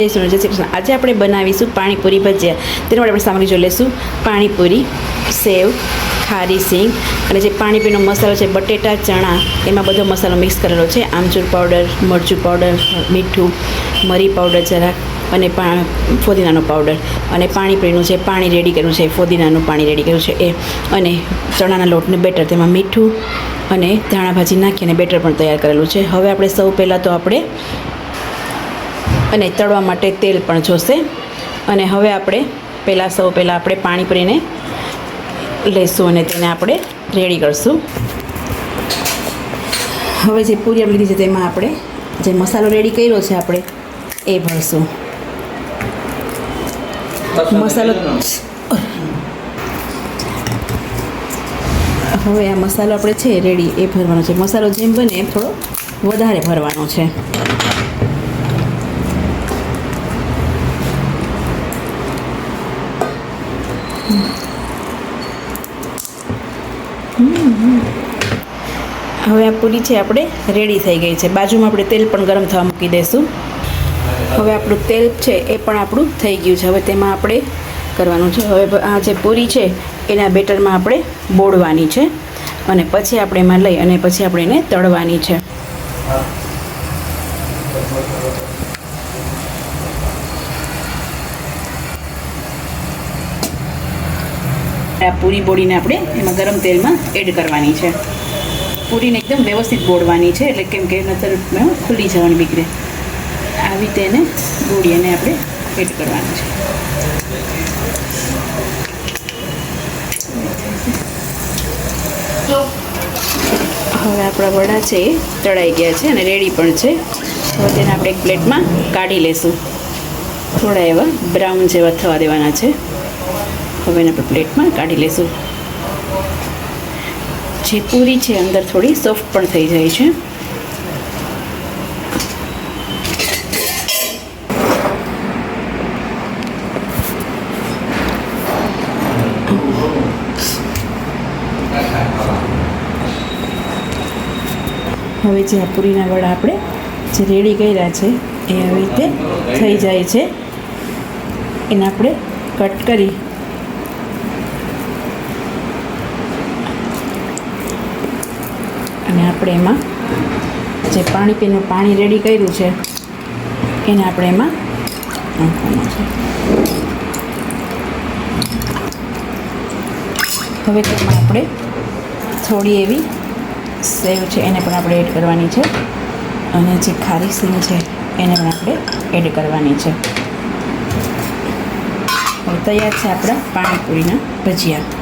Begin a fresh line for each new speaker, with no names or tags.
આજે આપણે બનાવીશું પાણીપુરી ભજીયા. તેના માટે આપણે સામગ્રી જોઈ લઈશું. પાણીપુરી, સેવ, ખારી સિંગ અને જે પાણીપુરીનો મસાલો છે, બટેટા, ચણા, એમાં બધો મસાલો મિક્સ કરેલો છે. આમચૂર પાવડર, મરચું પાવડર, મીઠું, મરી પાવડર જરાક અને પા, ફોદીનાનો પાવડર. અને પાણીપુરીનું જે પાણી રેડી કર્યું છે, ફોદીનાનું પાણી રેડી કર્યું છે એ. અને ચણાના લોટનું બેટર તેમાં મીઠું અને ધાણા ભાજી નાખી અને બેટર પણ તૈયાર કરેલું છે. હવે આપણે સૌ પહેલાં તો આપણે અને તળવા માટે તેલ પણ જોશે. અને હવે આપણે પહેલાં સૌ પહેલાં આપણે પાણીપુરીને લઈશું અને તેને આપણે રેડી કરશું. હવે જે પૂરી આપણે લીધી છે તેમાં આપણે જે મસાલો રેડી કર્યો છે આપણે એ ભરશું. મસાલો હવે આ મસાલો આપણે છે રેડી એ ભરવાનો છે. મસાલો જેમ બને એમ થોડો વધારે ભરવાનો છે. હવે આ પૂરી છે આપણે રેડી થઈ ગઈ છે. બાજુમાં આપણે તેલ પણ ગરમ થવા મૂકી દઈશું હવે આપણું તેલ છે એ પણ આપણું થઈ ગયું છે. હવે તેમાં આપણે કરવાનું છે. હવે આ જે પૂરી છે, એના બેટરમાં આપણે બોળવાની છે અને પછી આપણે એમાં લઈ અને પછી આપણે એને તળવાની છે. આ પૂરી બોળીને આપણે એમાં ગરમ તેલમાં એડ કરવાની છે. પૂરીને એકદમ વ્યવસ્થિત બોળવાની છે, એટલે કેમ કે નતર ખુલ્લી જવાની બિગડે. આવી રીતે બોળી અને આપણે એડ કરવાની છે. હવે આપણા વડા છે એ તળાઈ ગયા છે અને રેડી પણ છે. હવે તેને આપણે એક પ્લેટમાં કાઢી લેશું. થોડા એવા બ્રાઉન જેવા થવા દેવાના છે. હવે આપણે પ્લેટમાં કાઢી લેશું. જે પૂરી છે અંદર થોડી સોફ્ટ પણ થઈ જાય છે. હવે જે આ પૂરીના વડા આપણે જે રેડી કર્યા છે, એ આવી રીતે થઈ જાય છે. એને આપણે કટ કરી અને આપણે એમાં જે પાણી પીનું પાણી રેડી કર્યું છે, એને આપણે એમાં નાખવાનું છે. હવે તેમાં આપણે થોડી એવી સેવ છે, એને પણ આપણે એડ કરવાની છે. અને જે ખારી સિંગ છે, એને પણ આપણે એડ કરવાની છે. તૈયાર છે આપણા પાણીપુરીના ભજીયા.